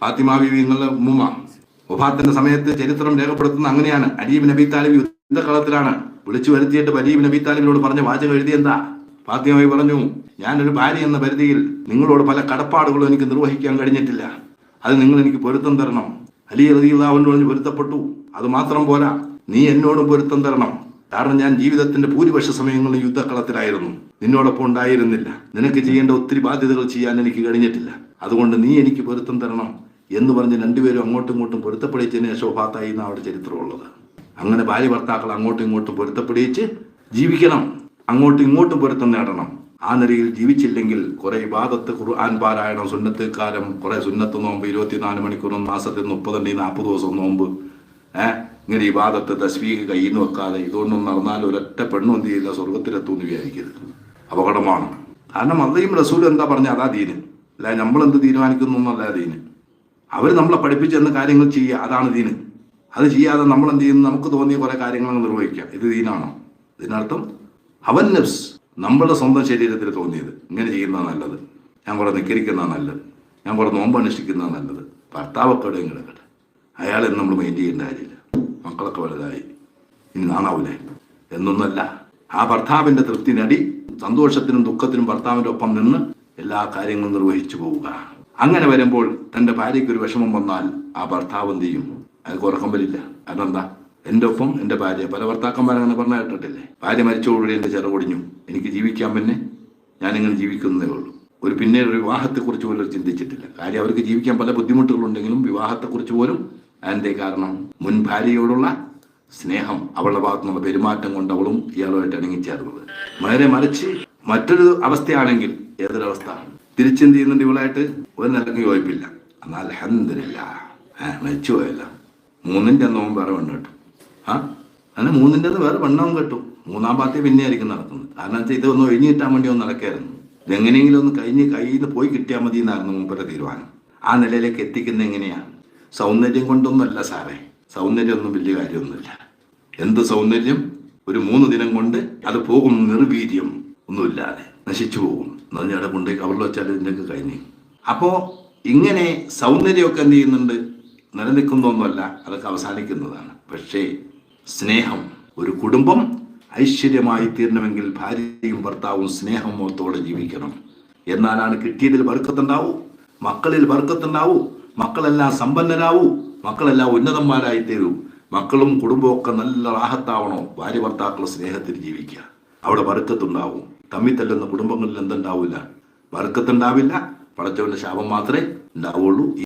ഫാത്തിമ ബിബി എന്നുള്ള ഉമ്മുമ വഫാത്തിന്റെ സമയത്ത് ചരിത്രം രേഖപ്പെടുത്തുന്ന അങ്ങനെയാണ്. അലീബ് നബി താലിബ് യുദ്ധകളത്തിലാണ് വിളിച്ചു വരുത്തിയിട്ട് അലീബ് നബി താലിബിനോട് പറഞ്ഞ വാചകം എഴുതി എന്താ? ഫാത്തിമ ബീവി പറഞ്ഞു ഞാനൊരു ഭാര്യ എന്ന പരിധിയിൽ നിങ്ങളോട് പല കടപ്പാടുകളും എനിക്ക് നിർവഹിക്കാൻ കഴിഞ്ഞിട്ടില്ല. അത് നിങ്ങൾ എനിക്ക് പൊരുത്തം തരണം. അലി റതിയുള്ളവനോട് പൊരുത്തപ്പെട്ടു. അത് മാത്രം പോരാ. നീ എന്നോടും പൊരുത്തം തരണം. കാരണം ഞാൻ ജീവിതത്തിന്റെ ഭൂരിപക്ഷ സമയങ്ങളിൽ യുദ്ധക്കളത്തിലായിരുന്നു. നിന്നോടൊപ്പം ഉണ്ടായിരുന്നില്ല. നിനക്ക് ചെയ്യേണ്ട ഒത്തിരി ബാധ്യതകൾ ചെയ്യാൻ എനിക്ക് കഴിഞ്ഞിട്ടില്ല. അതുകൊണ്ട് നീ എനിക്ക് പൊരുത്തം തരണം. എന്ന് പറഞ്ഞ് രണ്ടുപേരും അങ്ങോട്ടും ഇങ്ങോട്ടും പൊരുത്തപ്പെടിച്ചതിന് ശേഷം ഫാത്തായി എന്നാണ് അവിടെ ചരിത്രമുള്ളത്. അങ്ങനെ ഭാര്യ ഭർത്താക്കൾ അങ്ങോട്ടും ഇങ്ങോട്ടും പൊരുത്തപ്പെടിച്ച് ജീവിക്കണം. അങ്ങോട്ടും ഇങ്ങോട്ടും പൊരുത്തം നേടണം. ആ നിലയിൽ ജീവിച്ചില്ലെങ്കിൽ കുറെ ഇബാദത്ത് ഖുർആൻ പാരായണം സുന്നത്ത് കാലം കുറെ സുന്നത്ത് നോമ്പ് ഇരുപത്തിനാല് മണിക്കൂറും മാസത്തിൽ മുപ്പതുണ്ട് നാൽപ്പത് ദിവസം നോമ്പ് ഏഹ് ഇങ്ങനെ ഇബാദത്ത് തസ്വീക കയ്യിൽ നിന്ന് വെക്കാതെ ഇതുകൊണ്ടൊന്നും നടന്നാൽ ഒരൊറ്റ പെണ്ണും എന്ത് ചെയ്യില്ല സ്വർഗത്തിലെത്തുമെന്ന് വിചാരിക്കരുത്. അപകടമാണ്. കാരണം അള്ളയും റസൂൽ എന്താ പറഞ്ഞ അതാ ദീന്. അല്ല നമ്മളെന്ത് തീരുമാനിക്കുന്നു എന്നല്ല ദീന്. അവർ നമ്മളെ പഠിപ്പിച്ചെന്ന് കാര്യങ്ങൾ ചെയ്യുക അതാണ് ദീന്. അത് ചെയ്യാതെ നമ്മൾ എന്ത് ചെയ്യുന്നു? നമുക്ക് തോന്നിയ കുറെ കാര്യങ്ങൾ നിർവഹിക്കുക. നിർവഹിക്കാം ഇത് ദീനാണോ. ഇതിനർത്ഥം അവൻ നഫ്സ് നമ്മളുടെ സ്വന്തം ശരീരത്തിൽ തോന്നിയത്. ഇങ്ങനെ ചെയ്യുന്നതാണ് നല്ലത്. ഞാൻ കുറെ നിക്കരിക്കുന്നതാണ് നല്ലത്. ഞാൻ കുറെ നോമ്പ് അനുഷ്ഠിക്കുന്നതാണ് നല്ലത്. ഭർത്താവൊക്കെ എവിടെയും കിടക്കട്ടെ. അയാളെ നമ്മൾ മെയിൻ ചെയ്യേണ്ട കാര്യമില്ല. മക്കളൊക്കെ വലുതായി. ഇനി നാണാവൂലേ? എന്നൊന്നല്ല. ആ ഭർത്താവിന്റെ തൃപ്തിനടി സന്തോഷത്തിനും ദുഃഖത്തിനും ഭർത്താവിന്റെ ഒപ്പം നിന്ന് എല്ലാ കാര്യങ്ങളും നിർവഹിച്ചു പോവുക. അങ്ങനെ വരുമ്പോൾ തന്റെ ഭാര്യയ്ക്ക് ഒരു വിഷമം വന്നാൽ ആ ഭർത്താവ് എന്ത് ചെയ്യും? അത് ഉറക്കം വരില്ല. അതെന്താ എന്റെ ഒപ്പം എന്റെ ഭാര്യ. പല ഭർത്താക്കന്മാരങ്ങനെ പറഞ്ഞ കേട്ടിട്ടില്ലേ? ഭാര്യ മരിച്ചോടുകൂടി എന്റെ ചെറുപൊടിഞ്ഞു എനിക്ക് ജീവിക്കാൻ പിന്നെ ഞാനിങ്ങനെ ജീവിക്കുന്നതേ ഉള്ളൂ. ഒരു പിന്നീട് ഒരു വിവാഹത്തെക്കുറിച്ച് പോലും ചിന്തിച്ചിട്ടില്ല. കാര്യം അവർക്ക് ജീവിക്കാൻ പല ബുദ്ധിമുട്ടുകളുണ്ടെങ്കിലും വിവാഹത്തെക്കുറിച്ച് പോലും അതിന്റെ കാരണം മുൻ ഭാര്യയോടുള്ള സ്നേഹം അവളുടെ ഭാഗത്തുനിന്നുള്ള പെരുമാറ്റം കൊണ്ട് അവളും ഇയാളുമായിട്ട് ഇണങ്ങിച്ചേർന്നത്. നേരെ മറിച്ച് മറ്റൊരു അവസ്ഥയാണെങ്കിൽ ഏതൊരവസ്ഥ? തിരിച്ചെന്ത് ചെയ്യുന്നുണ്ട് ഇവളായിട്ട്? ഒരു നിലയ്ക്ക് യോജിപ്പില്ല. എന്നാൽ അലഹമില്ല മരിച്ചു പോയല്ല. മൂന്നിന്റെ അന്നവും വേറെ പെണ്ണ് കിട്ടും. ആ? അങ്ങനെ മൂന്നിന്റെ വേറെ പെണ്ണവും കിട്ടും. മൂന്നാം പാർട്ടി പിന്നെ ആയിരിക്കും നടക്കുന്നത് കാരണം വെച്ചാൽ ഇതൊന്ന് ഒഴിഞ്ഞു കിട്ടാൻ വേണ്ടി ഒന്ന് നടക്കായിരുന്നു. ഇതെങ്ങനെയെങ്കിലും ഒന്ന് കഴിഞ്ഞ് കയ്യിൽ നിന്ന് പോയി കിട്ടിയാൽ മതി എന്നായിരുന്നു മുമ്പത്തെ തീരുമാനം. ആ നിലയിലേക്ക് എത്തിക്കുന്ന എങ്ങനെയാണ് സൗന്ദര്യം കൊണ്ടൊന്നുമല്ല സാറേ. സൗന്ദര്യമൊന്നും വലിയ കാര്യമൊന്നുമില്ല. എന്ത് സൗന്ദര്യം? ഒരു മൂന്ന് ദിനം കൊണ്ട് അത് പോകും. നിർവീര്യം ഒന്നുമില്ലാതെ നശിച്ചു പോകും. എന്നവിടെ കൊണ്ട് കവറിൽ വെച്ചാൽ ഇതിന്റെയൊക്കെ കഴിഞ്ഞു. അപ്പോൾ ഇങ്ങനെ സൗന്ദര്യമൊക്കെ എന്ത് ചെയ്യുന്നുണ്ട്? നിലനിൽക്കുന്നൊന്നുമല്ല അതൊക്കെ അവസാനിക്കുന്നതാണ്. പക്ഷേ സ്നേഹം ഒരു കുടുംബം ഐശ്വര്യമായി തീരണമെങ്കിൽ ഭാര്യയും ഭർത്താവും സ്നേഹമോത്തോടെ ജീവിക്കണം. എന്നാലാണ് കിട്ടിയതിൽ വർക്കത്തുണ്ടാവൂ മക്കളിൽ വർക്കത്തുണ്ടാവൂ മക്കളെല്ലാം സമ്പന്നരാവൂ മക്കളെല്ലാം ഉന്നതന്മാരായി തീരൂ. മക്കളും കുടുംബവും ഒക്കെ നല്ല റാഹത്താവണോ ഭാര്യ ഭർത്താക്കളുടെ സ്നേഹത്തിൽ ജീവിക്കുക. അവിടെ ബർക്കത്തുണ്ടാവും. തമ്മിൽ തല്ലുന്ന കുടുംബങ്ങളിൽ എന്തുണ്ടാവില്ല? വർക്കത്തുണ്ടാവില്ല പടച്ചവന്റെ ശാപം മാത്രമേ ഉണ്ടാവുള്ളൂ.